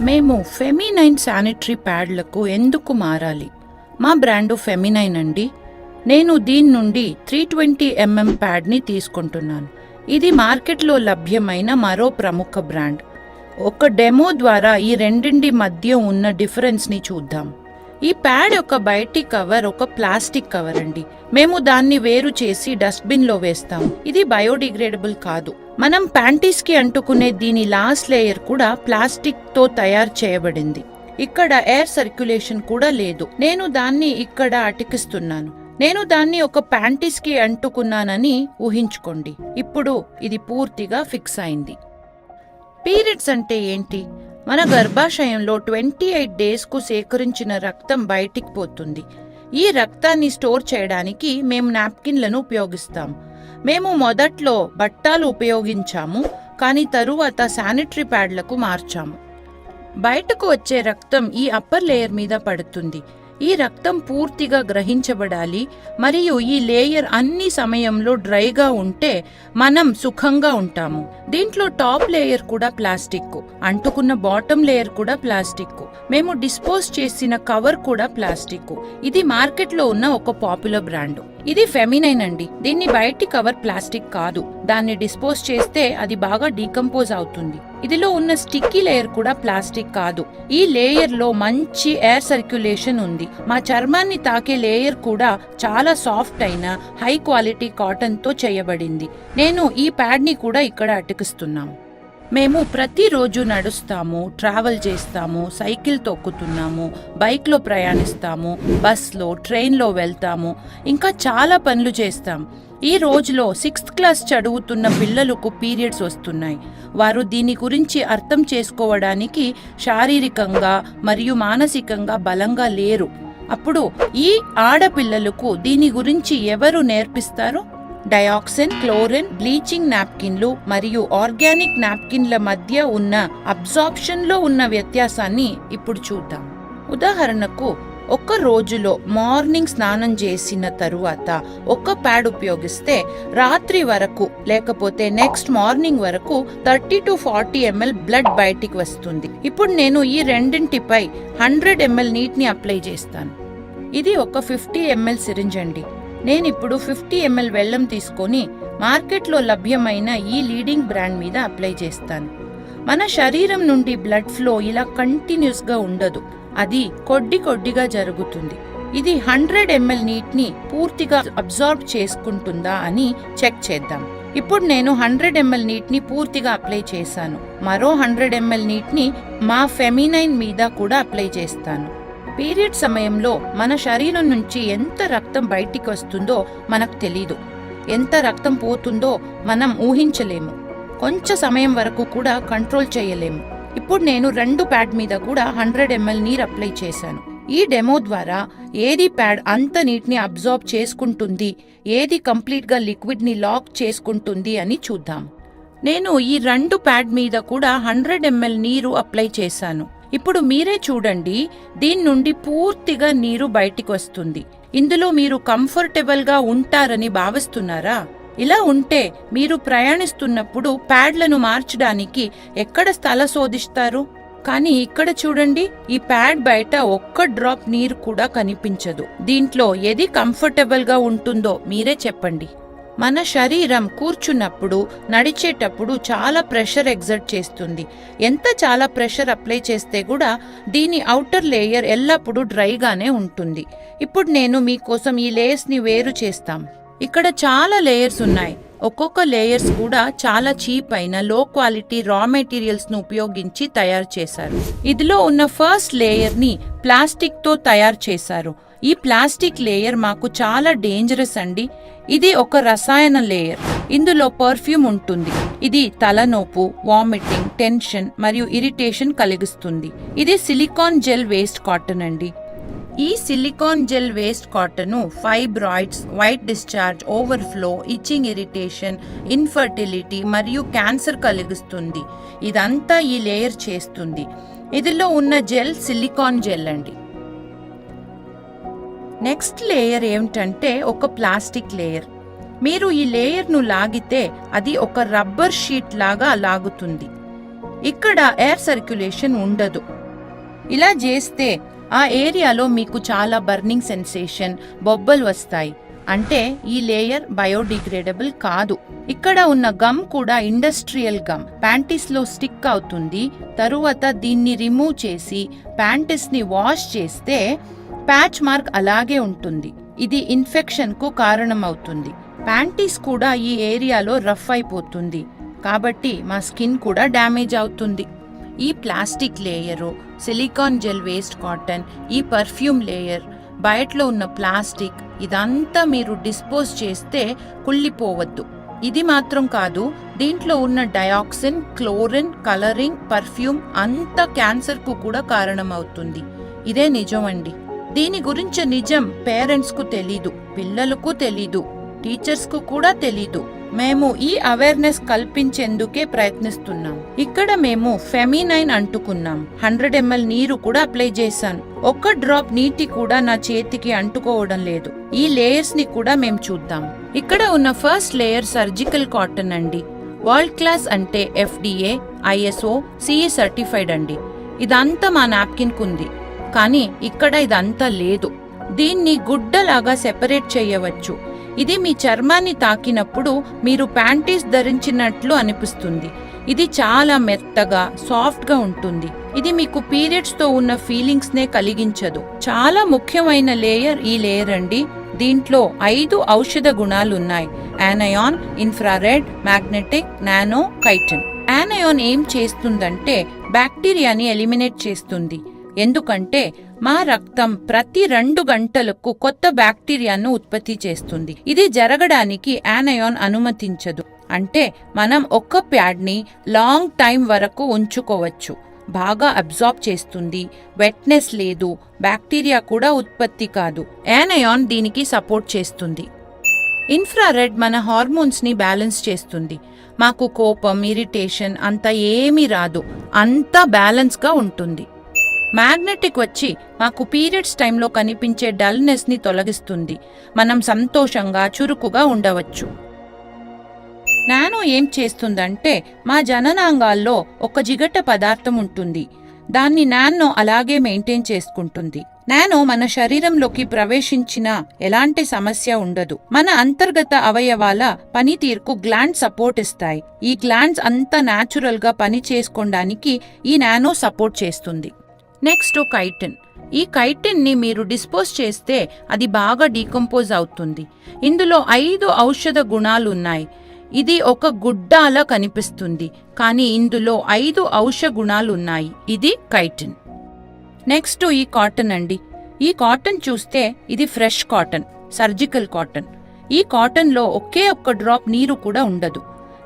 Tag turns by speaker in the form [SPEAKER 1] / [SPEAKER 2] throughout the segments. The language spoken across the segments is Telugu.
[SPEAKER 1] మేము ఫెమినైన్ శానిటరీ ప్యాడ్లకు ఎందుకు మారాలి? మా బ్రాండు ఫెమినైన్ అండి. నేను దీని నుండి త్రీ ట్వంటీ ఎంఎం ప్యాడ్ని తీసుకుంటున్నాను. ఇది మార్కెట్లో లభ్యమైన మరో ప్రముఖ బ్రాండ్ ఒక డెమో ద్వారా ఈ రెండింటి మధ్య ఉన్న డిఫరెన్స్ని చూద్దాం. ఈ ప్యాడ్ యొక్క బయటి కవర్ ఒక ప్లాస్టిక్ కవర్ అండి. మేము దాన్ని వేరు చేసి డస్ట్బిన్లో వేస్తాం ఇది బయోడిగ్రేడబుల్ కాదు. మనం ప్యాంటీస్కి అంటుకునే దీని లాస్ట్ లేయర్ కూడా ప్లాస్టిక్తో తయారు చేయబడింది. ఇక్కడ ఎయిర్ సర్క్యులేషన్ కూడా లేదు. నేను దాన్ని ఇక్కడ అటికిస్తున్నాను నేను దాన్ని ఒక ప్యాంటీస్కి అంటుకున్నానని ఊహించుకోండి. ఇప్పుడు ఇది పూర్తిగా ఫిక్స్ అయింది. పీరియడ్స్ అంటే ఏంటి? మన గర్భాశయంలో ట్వంటీ ఎయిట్ డేస్కు సేకరించిన రక్తం బయటికి పోతుంది. ఈ రక్తాన్ని స్టోర్ చేయడానికి మేము నాప్కిన్లను ఉపయోగిస్తాం. మేము మొదట్లో బట్టాలు ఉపయోగించాము కానీ తరువాత శానిటరీ ప్యాడ్లకు మార్చాము. బయటకు వచ్చే రక్తం ఈ అప్పర్ లేయర్ మీద పడుతుంది. ఈ రక్తం పూర్తిగా గ్రహించబడాలి మరియు ఈ లేయర్ అన్ని సమయంలో డ్రైగా ఉంటే మనం సుఖంగా ఉంటాము. దీంట్లో టాప్ లేయర్ కూడా ప్లాస్టిక్ అంటుకున్న బాటమ్ లేయర్ కూడా ప్లాస్టిక్ మేము డిస్పోజ్ చేసిన కవర్ కూడా ప్లాస్టిక్ ఇది మార్కెట్లో ఉన్న ఒక పాపులర్ బ్రాండ్. ఇది ఫెమినైన్ అండి. దీన్ని బయటి కవర్ ప్లాస్టిక్ కాదు. దాన్ని డిస్పోజ్ చేస్తే అది బాగా డీకంపోజ్ అవుతుంది. ఇదిలో ఉన్న స్టిక్కీ లేయర్ కూడా ప్లాస్టిక్ కాదు. ఈ లేయర్లో మంచి ఎయిర్ సర్క్యులేషన్ ఉంది. మా చర్మాన్ని తాకే లేయర్ కూడా చాలా సాఫ్ట్ అయిన హై క్వాలిటీ కాటన్తో చేయబడింది. నేను ఈ ప్యాడ్ని కూడా ఇక్కడ అతికిస్తున్నాం మేము ప్రతిరోజు నడుస్తాము ట్రావెల్ చేస్తాము సైకిల్ తొక్కుతున్నాము బైక్లో ప్రయాణిస్తాము బస్లో ట్రైన్లో వెళ్తాము ఇంకా చాలా పనులు చేస్తాం. ఈ రోజులో సిక్స్త్ క్లాస్ చదువుతున్న పిల్లలకు పీరియడ్స్ వస్తున్నాయి. వారు దీని గురించి అర్థం చేసుకోవడానికి శారీరకంగా మరియు మానసికంగా బలంగా లేరు. అప్పుడు ఈ ఆడపిల్లలకు దీని గురించి ఎవరు నేర్పిస్తారు? డయాక్సిన్ క్లోరిన్ బ్లీచింగ్ నాప్కిన్లు మరియు ఆర్గానిక్ నాప్కిన్ల మధ్య ఉన్న అబ్జార్ప్షన్లో ఉన్న వ్యత్యాసాన్ని ఇప్పుడు చూద్దాం. ఉదాహరణకు ఒక రోజులో మార్నింగ్ స్నానం చేసిన తరువాత ఒక ప్యాడ్ ఉపయోగిస్తే రాత్రి వరకు లేకపోతే నెక్స్ట్ మార్నింగ్ వరకు thirty to forty ML blood బయటికి వస్తుంది. ఇప్పుడు నేను ఈ రెండింటిపై హండ్రెడ్ ఎంఎల్ నీటిని అప్లై చేస్తాను. ఇది ఒక ఫిఫ్టీ ఎంఎల్ సిరింజ్ అండి. నేను ఇప్పుడు ఫిఫ్టీ ఎంఎల్ వెల్లం తీసుకొని మార్కెట్లో లభ్యమైన ఈ లీడింగ్ బ్రాండ్ మీద అప్లై చేస్తాను. మన శరీరం నుండి బ్లడ్ ఫ్లో ఇలా కంటిన్యూస్గా ఉండదు. అది కొద్ది కొద్దిగా జరుగుతుంది. ఇది హండ్రెడ్ ఎంఎల్ నీటిని పూర్తిగా అబ్జార్బ్ చేసుకుంటుందా అని చెక్ చేద్దాం. ఇప్పుడు నేను హండ్రెడ్ ఎంఎల్ నీటిని పూర్తిగా అప్లై చేశాను. మరో హండ్రెడ్ ఎంఎల్ నీటిని మా ఫెమినైన్ మీద కూడా అప్లై చేస్తాను. పీరియడ్ సమయంలో మన శరీరం నుంచి ఎంత రక్తం బయటికి వస్తుందో మనకు తెలీదు. ఎంత రక్తం పోతుందో మనం ఊహించలేము. కొంచెం సమయం వరకు కూడా కంట్రోల్ చేయలేము. ఇప్పుడు నేను రెండు ప్యాడ్ మీద కూడా హండ్రెడ్ ఎంఎల్ నీరు అప్లై చేశాను. ఈ డెమో ద్వారా ఏది ప్యాడ్ అంత నీటిని అబ్జార్బ్ చేసుకుంటుంది ఏది కంప్లీట్గా లిక్విడ్ని లాక్ చేసుకుంటుంది అని చూద్దాం. నేను ఈ రెండు ప్యాడ్ మీద కూడా హండ్రెడ్ ఎంఎల్ నీరు అప్లై చేశాను. ఇప్పుడు మీరే చూడండి దీని నుండి పూర్తిగా నీరు బయటికి వస్తుంది. ఇందులో మీరు కంఫర్టబుల్గా ఉంటారని భావిస్తున్నారా? ఇలా ఉంటే మీరు ప్రయాణిస్తున్నప్పుడు ప్యాడ్లను మార్చడానికి ఎక్కడ స్థల శోధిస్తారు? కానీ ఇక్కడ చూడండి ఈ ప్యాడ్ బయట ఒక్క డ్రాప్ నీరు కూడా కనిపించదు. దీంట్లో ఏది కంఫర్టబుల్గా ఉంటుందో మీరే చెప్పండి. మన శరీరం కూర్చున్నప్పుడు నడిచేటప్పుడు చాలా ప్రెషర్ ఎగ్జర్ట్ చేస్తుంది. ఎంత చాలా ప్రెషర్ అప్లై చేస్తే కూడా దీని అవుటర్ లేయర్ ఎల్లప్పుడూ డ్రైగానే ఉంటుంది. ఇప్పుడు నేను మీకోసం ఈ లేయర్స్ని వేరు చేస్తాం. ఇక్కడ చాలా లేయర్స్ ఉన్నాయి. ఒక్కొక్క లేయర్స్ కూడా చాలా చీప్ అయిన లో క్వాలిటీ రా మెటీరియల్స్ను ఉపయోగించి తయారు చేశారు. ఇదిలో ఉన్న ఫస్ట్ లేయర్ని ప్లాస్టిక్తో తయారు చేశారు. ఈ ప్లాస్టిక్ లేయర్ మాకు చాలా డేంజరస్ అండి. ఇది ఒక రసాయన లేయర్. ఇందులో పర్ఫ్యూమ్ ఉంటుంది. ఇది తలనొప్పు వామిటింగ్ టెన్షన్ మరియు ఇరిటేషన్ కలిగిస్తుంది. ఇది సిలికాన్ జెల్ వేస్ట్ కాటన్ అండి. ఈ silicon gel waste cotton fibroids white discharge overflow itching irritation infertility మరియు క్యాన్సర్ కలిగిస్తుంది. ఇదంతా ఈ లేయర్ చేస్తుంది. ఇదిలో ఉన్న జెల్ సిలికాన్ జెల్ అండి. నెక్స్ట్ లేయర్ ఏమిటంటే ఒక ప్లాస్టిక్ లేయర్. మీరు ఈ లేయర్ను లాగితే అది ఒక రబ్బర్ షీట్ లాగా లాగుతుంది. ఇక్కడ ఎయిర్ సర్క్యులేషన్ ఉండదు. ఇలా చేస్తే ఆ ఏరియాలో మీకు చాలా బర్నింగ్ సెన్సేషన్ బొబ్బలు వస్తాయి. అంటే ఈ లేయర్ బయోడిగ్రేడబుల్ కాదు. ఇక్కడ ఉన్న గమ్ కూడా ఇండస్ట్రియల్ గమ్. ప్యాంటీస్లో స్టిక్ అవుతుంది. తరువాత దీన్ని రిమూవ్ చేసి ప్యాంటీస్ని వాష్ చేస్తే ప్యాచ్ మార్క్ అలాగే ఉంటుంది. ఇది ఇన్ఫెక్షన్కు కారణమవుతుంది. ప్యాంటీస్ కూడా ఈ ఏరియాలో రఫ్ అయిపోతుంది. కాబట్టి మా స్కిన్ కూడా డ్యామేజ్ అవుతుంది. ఈ plastic layer silicon gel waste cotton ఈ పర్ఫ్యూమ్ లేయర్ బయటలో ఉన్న ప్లాస్టిక్ ఇదంతా మీరు డిస్పోజ్ చేస్తే కుళ్ళిపోవద్దు. ఇది మాత్రం కాదు దీంట్లో ఉన్న డయాక్సిన్ క్లోరిన్ కలరింగ్ పర్ఫ్యూమ్ అంతా క్యాన్సర్కు కూడా కారణమవుతుంది. ఇదే నిజం అండి దీని గురించి నిజం పేరెంట్స్కు తెలీదు పిల్లలకు తెలీదు టీచర్స్కు కూడా తెలీదు. మేము ఈ అవేర్నెస్ కల్పించేందుకే ప్రయత్నిస్తున్నాం. ఇక్కడ మేము ఫెమినైన్ అంటుకున్నాం. హండ్రెడ్ ఎంఎల్ నీరు కూడా అప్లై చేశాను. ఒక్క డ్రాప్ నీటి కూడా నా చేతికి అంటుకోవడం లేదు. ఈ లేయర్స్ని కూడా మేము చూద్దాం. ఇక్కడ ఉన్న ఫస్ట్ లేయర్ సర్జికల్ కాటన్ అండి. వరల్డ్ క్లాస్ అంటే ఎఫ్డిఏ ఐఎస్ఓ సిఈ సర్టిఫైడ్ అండి. ఇదంతా మా నాప్కిన్ కుంది కానీ ఇక్కడ ఇదంతా లేదు. దీన్ని గుడ్డలాగా సెపరేట్ చేయవచ్చు. ఇది మీ చర్మాన్ని తాకినప్పుడు మీరు ప్యాంటీస్ ధరించినట్లు అనిపిస్తుంది. ఇది చాలా మెత్తగా సాఫ్ట్గా ఉంటుంది. ఇది మీకు పీరియడ్స్తో ఉన్న ఫీలింగ్స్నే కలిగించదు. చాలా ముఖ్యమైన లేయర్ ఈ లేయర్ అండి. దీంట్లో ఐదు ఔషధ గుణాలున్నాయి. Anion infrared magnetic nano chitin. Anion ఏం చేస్తుందంటే బ్యాక్టీరియాని ఎలిమినేట్ చేస్తుంది. ఎందుకంటే మా రక్తం ప్రతి రెండు గంటలకు కొత్త బ్యాక్టీరియాను ఉత్పత్తి చేస్తుంది. ఇది జరగడానికి యానయాన్ అనుమతించదు. అంటే మనం ఒక్క ప్యాడ్ని లాంగ్ టైం వరకు ఉంచుకోవచ్చు. బాగా అబ్జార్బ్ చేస్తుంది. వెట్నెస్ లేదు. బ్యాక్టీరియా కూడా ఉత్పత్తి కాదు. యానయాన్ దీనికి సపోర్ట్ చేస్తుంది. ఇన్ఫ్రారెడ్ మన హార్మోన్స్ని బ్యాలెన్స్ చేస్తుంది. మాకు కోపం ఇరిటేషన్ అంత ఏమీ రాదు. అంతా బ్యాలెన్స్గా ఉంటుంది. మ్యాగ్నెటిక్ వచ్చి మాకు పీరియడ్స్ టైంలో కనిపించే డల్నెస్ని తొలగిస్తుంది. మనం సంతోషంగా చురుకుగా ఉండవచ్చు. నానో ఏం చేస్తుందంటే మా జననాంగాల్లో ఒక జిగట పదార్థం ఉంటుంది. దాన్ని నానో అలాగే మెయింటైన్ చేసుకుంటుంది. నానో మన శరీరంలోకి ప్రవేశించిన ఎలాంటి సమస్య ఉండదు. మన అంతర్గత అవయవాల పనితీరుకు గ్లాండ్ సపోర్ట్ ఇస్తాయి. ఈ గ్లాండ్స్ అంతా న్యాచురల్గా పని చేసుకోవడానికి ఈ నానో సపోర్ట్ చేస్తుంది. నెక్స్ట్ కైటిన్ ఈ కైటిన్ని మీరు డిస్పోజ్ చేస్తే అది బాగా డీకంపోజ్ అవుతుంది. ఇందులో ఐదు ఔషధ గుణాలు ఉన్నాయి ఇది ఒక గుడ్డాలా కనిపిస్తుంది. కానీ ఇందులో ఐదు ఔషధ గుణాలు ఉన్నాయి ఇది కైటిన్. నెక్స్ట్ ఈ కాటన్ అండి. ఈ కాటన్ చూస్తే ఇది ఫ్రెష్ కాటన్ సర్జికల్ కాటన్. ఈ కాటన్లో ఒకే ఒక్క డ్రాప్ నీరు కూడా ఉండదు.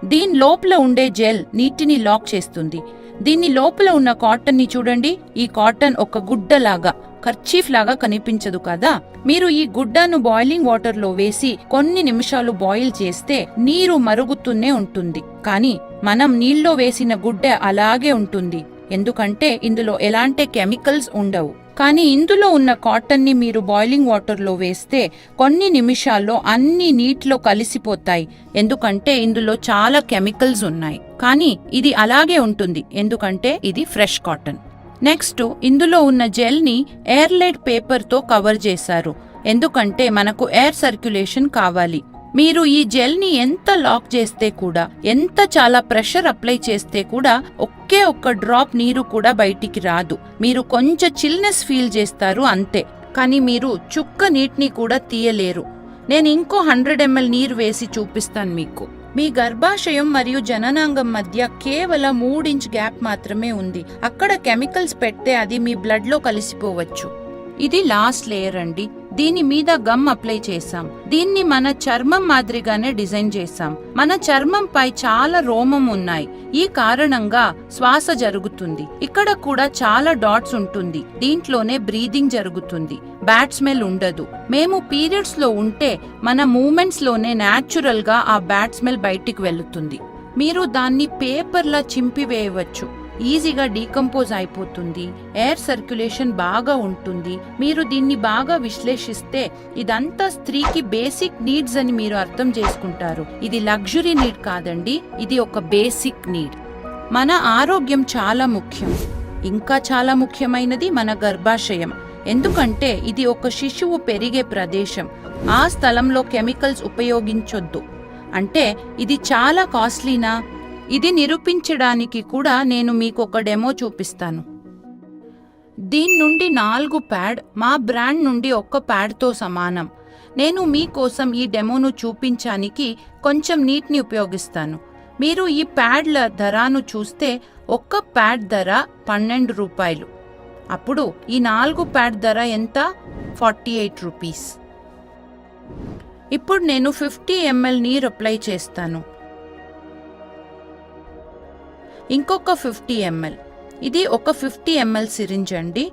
[SPEAKER 1] దీని లోపల ఉండే జెల్ నీటిని లాక్ చేస్తుంది. దీని లోపల ఉన్న కాటన్ని చూడండి. ఈ కాటన్ ఒక గుడ్డలాగా కర్చీఫ్ లాగా కనిపించదు కదా? మీరు ఈ గుడ్డను బాయిలింగ్ వాటర్లో వేసి కొన్ని నిమిషాలు బాయిల్ చేస్తే నీరు మరుగుతూనే ఉంటుంది. కానీ మనం నీళ్ళలో వేసిన గుడ్డ అలాగే ఉంటుంది. ఎందుకంటే ఇందులో ఎలాంటి కెమికల్స్ ఉండవు. కానీ ఇందులో ఉన్న కాటన్ని మీరు బాయిలింగ్ వాటర్లో వేస్తే కొన్ని నిమిషాల్లో అన్ని నీటిలో కలిసిపోతాయి. ఎందుకంటే ఇందులో చాలా కెమికల్స్ ఉన్నాయి. కానీ ఇది అలాగే ఉంటుంది. ఎందుకంటే ఇది ఫ్రెష్ కాటన్ నెక్స్ట్ ఇందులో ఉన్న జెల్ని ఎయిర్లైట్ పేపర్తో కవర్ చేశారు. ఎందుకంటే మనకు ఎయిర్ సర్క్యులేషన్ కావాలి. మీరు ఈ జెల్ని ఎంత లాక్ చేస్తే కూడా ఎంత చాలా ప్రెషర్ అప్లై చేస్తే కూడా ఒకే ఒక్క డ్రాప్ నీరు కూడా బయటికి రాదు. మీరు కొంచెం చిల్నెస్ ఫీల్ చేస్తారు అంతే. కానీ మీరు చుక్క నీటిని కూడా తీయలేరు. నేను ఇంకో హండ్రెడ్ ఎంఎల్ నీరు వేసి చూపిస్తాను మీకు. మీ గర్భాశయం మరియు జననాంగం మధ్య కేవలం మూడించ్ గ్యాప్ మాత్రమే ఉంది. అక్కడ కెమికల్స్ పెడితే అది మీ బ్లడ్లో కలిసిపోవచ్చు. ఇది లాస్ట్ లేయర్ అండి. దీని మీద గమ్ అప్లై చేసాం దీన్ని మన చర్మం మాదిరిగానే డిజైన్ చేసాం మన చర్మం పై చాలా రోమం ఉన్నాయి. ఈ కారణంగా శ్వాస జరుగుతుంది. ఇక్కడ కూడా చాలా డాట్స్ ఉంటుంది. దీంట్లోనే బ్రీదింగ్ జరుగుతుంది. బ్యాడ్ స్మెల్ ఉండదు. మేము పీరియడ్స్లో ఉంటే మన మూమెంట్స్లోనే న్యాచురల్గా ఆ బ్యాడ్ స్మెల్ బయటికి వెళ్తుంది. మీరు దాన్ని పేపర్లా చింపివేయవచ్చు. ఈజీగా డీకంపోజ్ అయిపోతుంది. ఎయిర్ సర్క్యులేషన్ బాగా ఉంటుంది. మీరు దీన్ని బాగా విశ్లేషిస్తే ఇదంతా స్త్రీకి బేసిక్ నీడ్స్ అని మీరు అర్థం చేసుకుంటారు. ఇది లగ్జరీ నీడ్ కాదండి ఇది ఒక బేసిక్ నీడ్. మన ఆరోగ్యం చాలా ముఖ్యం. ఇంకా చాలా ముఖ్యమైనది మన గర్భాశయం. ఎందుకంటే ఇది ఒక శిశువు పెరిగే ప్రదేశం. ఆ స్థలంలో కెమికల్స్ ఉపయోగించొద్దు. అంటే ఇది చాలా కాస్ట్లీనా? ఇది నిరూపించడానికి కూడా నేను మీకు ఒక డెమో చూపిస్తాను. దీని నుండి నాలుగు ప్యాడ్ మా బ్రాండ్ నుండి ఒక్క ప్యాడ్తో సమానం. నేను మీకోసం ఈ డెమోను చూపించడానికి కొంచెం నీటిని ఉపయోగిస్తాను. మీరు ఈ ప్యాడ్ల ధరను చూస్తే ఒక్క ప్యాడ్ ధర పన్నెండు రూపాయలు. అప్పుడు ఈ నాలుగు ప్యాడ్ ధర ఎంత? Forty eight rupees. ఇప్పుడు నేను ఫిఫ్టీ ఎంఎల్ నీరు అప్లై చేస్తాను. ఇంకొక ఫిఫ్టీ ఎంఎల్. ఇది ఒక ఫిఫ్టీ ఎంఎల్ సిరింజ్ అండి.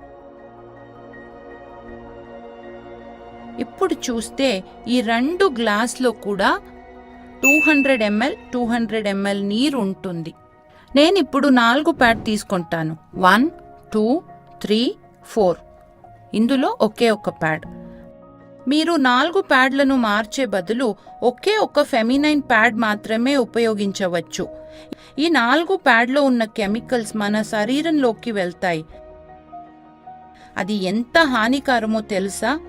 [SPEAKER 1] ఇప్పుడు చూస్తే ఈ రెండు గ్లాస్లో కూడా two hundred ML two hundred ML నీరు ఉంటుంది. నేను ఇప్పుడు నాలుగు ప్యాడ్ తీసుకుంటాను. One two three four. ఇందులో ఒకే ఒక ప్యాడ్. మీరు నాలుగు ప్యాడ్లను మార్చే బదులు ఒకే ఒక ఫెమినైన్ ప్యాడ్ మాత్రమే ఉపయోగించవచ్చు. ఈ నాలుగు ప్యాడ్లో ఉన్న కెమికల్స్ మన శరీరంలోకి వెళ్తాయి. అది ఎంత హానికరమో తెలుసా?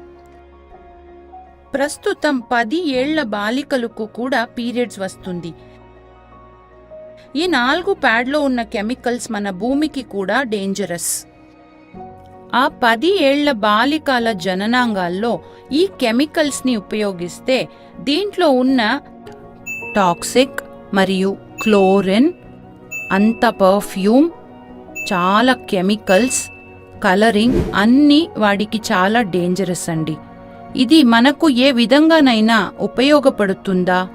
[SPEAKER 1] ప్రస్తుతం పది ఏళ్ళ బాలికలకు కూడా పీరియడ్స్ వస్తుంది. ఈ నాలుగు ప్యాడ్లో ఉన్న కెమికల్స్ మన భూమికి కూడా డేంజరస్. ఆ పది ఏళ్ళ బాలికల జననాంగాల్లో ఈ కెమికల్స్ని ఉపయోగిస్తే దీంట్లో ఉన్న టాక్సిక్ మరియు క్లోరిన్ అంత పర్ఫ్యూమ్ చాలా కెమికల్స్ కలరింగ్ అన్నీ వాడికి చాలా డేంజరస్ అండి. ఇది మనకు ఏ విధంగానైనా ఉపయోగపడుతుందా?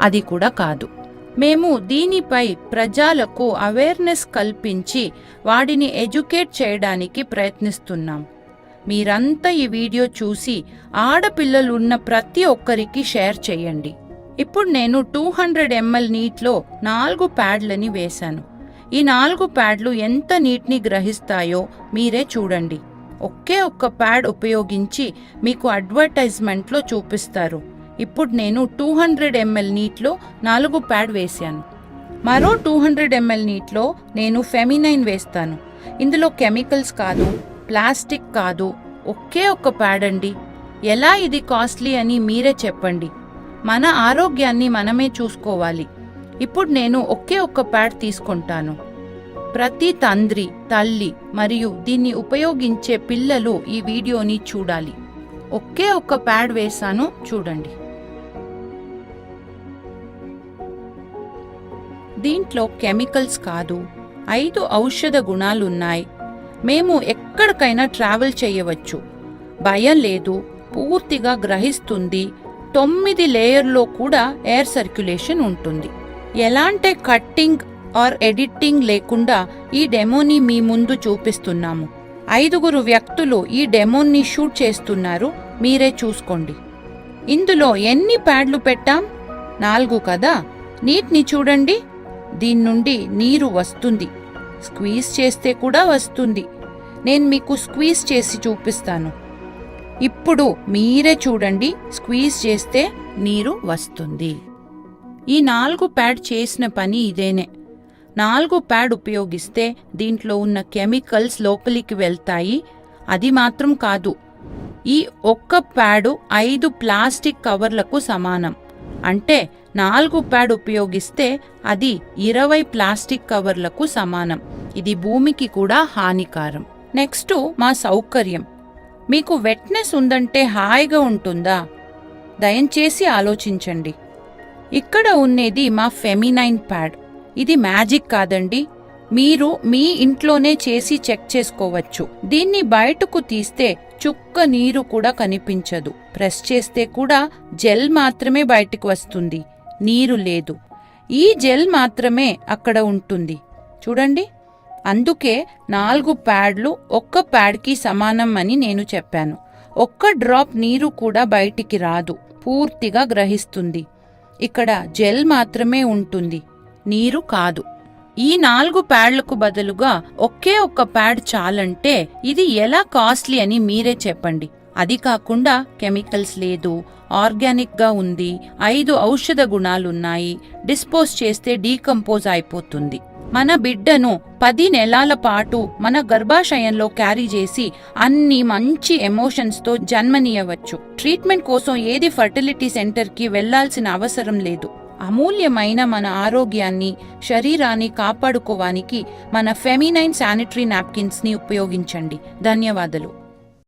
[SPEAKER 1] అది కూడా కాదు. మేము దీనిపై ప్రజలకు అవేర్నెస్ కల్పించి వాడిని ఎడ్యుకేట్ చేయడానికి ప్రయత్నిస్తున్నాం. మీరంతా ఈ వీడియో చూసి ఆడపిల్లలు ఉన్న ప్రతి ఒక్కరికి షేర్ చేయండి. ఇప్పుడు నేను టూ హండ్రెడ్ ఎంఎల్ నీట్లో నాలుగు ప్యాడ్లని వేశాను. ఈ నాలుగు ప్యాడ్లు ఎంత నీటిని గ్రహిస్తాయో మీరే చూడండి. ఒకే ఒక్క ప్యాడ్ ఉపయోగించి మీకు అడ్వర్టైజ్మెంట్లో చూపిస్తారు. ఇప్పుడు నేను టూ హండ్రెడ్ ఎంఎల్ నీటిలో నాలుగు ప్యాడ్ వేశాను. మరో టూ హండ్రెడ్ ఎంఎల్ నీటిలో నేను ఫెమినైన్ వేస్తాను. ఇందులో కెమికల్స్ కాదు ప్లాస్టిక్ కాదు ఒకే ఒక్క ప్యాడ్ అండి. ఎలా ఇది కాస్ట్లీ అని మీరే చెప్పండి. మన ఆరోగ్యాన్ని మనమే చూసుకోవాలి. ఇప్పుడు నేను ఒకే ఒక్క ప్యాడ్ తీసుకుంటాను. ప్రతి తండ్రి తల్లి మరియు దీన్ని ఉపయోగించే పిల్లలు ఈ వీడియోని చూడాలి. ఒకే ఒక్క ప్యాడ్ వేసాను చూడండి. దీంట్లో కెమికల్స్ కాదు. ఐదు ఔషధ గుణాలున్నాయి. మేము ఎక్కడికైనా ట్రావెల్ చేయవచ్చు. భయం లేదు. పూర్తిగా గ్రహిస్తుంది. తొమ్మిది లేయర్లో కూడా ఎయిర్ సర్క్యులేషన్ ఉంటుంది. ఎలాంటి కట్టింగ్ ఆర్ ఎడిటింగ్ లేకుండా ఈ డెమోని మీ ముందు చూపిస్తున్నాము. ఐదుగురు వ్యక్తులు ఈ డెమోని షూట్ చేస్తున్నారు. మీరే చూసుకోండి. ఇందులో ఎన్ని ప్యాడ్లు పెట్టాం? నాలుగు కదా? నీట్ని చూడండి. దీని నుండి నీరు వస్తుంది. స్క్వీజ్ చేస్తే కూడా వస్తుంది. నేను మీకు స్క్వీజ్ చేసి చూపిస్తాను. ఇప్పుడు మీరే చూడండి స్క్వీజ్ చేస్తే నీరు వస్తుంది. ఈ నాలుగు ప్యాడ్ చేసిన పని ఇదేనే. నాలుగు ప్యాడ్ ఉపయోగిస్తే దీంట్లో ఉన్న కెమికల్స్ లోపలికి వెళ్తాయి. అది మాత్రం కాదు. ఈ ఒక్క ప్యాడు ఐదు ప్లాస్టిక్ కవర్లకు సమానం. అంటే నాలుగు ప్యాడ్ ఉపయోగిస్తే అది ఇరవై ప్లాస్టిక్ కవర్లకు సమానం. ఇది భూమికి కూడా హానికారం. నెక్స్ట్ మా సౌకర్యం. మీకు వెట్నెస్ ఉందంటే హాయిగా ఉంటుందా? దయచేసి ఆలోచించండి. ఇక్కడ ఉన్నది మా ఫెమినైన్ ప్యాడ్. ఇది మ్యాజిక్ కాదండి. మీరు మీ ఇంట్లోనే చేసి చెక్ చేసుకోవచ్చు. దీన్ని బయటకు తీస్తే చుక్క నీరు కూడా కనిపించదు. ప్రెస్ చేస్తే కూడా జెల్ మాత్రమే బయటకు వస్తుంది. నీరు లేదు. ఈ జెల్ మాత్రమే అక్కడ ఉంటుంది. చూడండి. అందుకే నాలుగు ప్యాడ్లు ఒక్క ప్యాడ్కి సమానం అని నేను చెప్పాను. ఒక్క డ్రాప్ నీరు కూడా బయటికి రాదు. పూర్తిగా గ్రహిస్తుంది. ఇక్కడ జెల్ మాత్రమే ఉంటుంది. నీరు కాదు. ఈ నాలుగు ప్యాడ్లకు బదులుగా ఒకే ఒక్క ప్యాడ్ చాలంటే ఇది ఎలా కాస్ట్లీ అని మీరే చెప్పండి. అది కాకుండా కెమికల్స్ లేదు ఆర్గానిక్గా ఉంది ఐదు ఔషధ గుణాలున్నాయి డిస్పోజ్ చేస్తే డీకంపోజ్ అయిపోతుంది. మన బిడ్డను పది నెలల పాటు మన గర్భాశయంలో క్యారీ చేసి అన్ని మంచి ఎమోషన్స్తో జన్మనీయవచ్చు. ట్రీట్మెంట్ కోసం ఏది ఫర్టిలిటీ సెంటర్కి వెళ్ళాల్సిన అవసరం లేదు. అమూల్యమైన మన ఆరోగ్యాన్ని శరీరాన్ని కాపాడుకోవానికి మన ఫెమినైన్ శానిటరీ నాప్కిన్స్ని ఉపయోగించండి. ధన్యవాదాలు.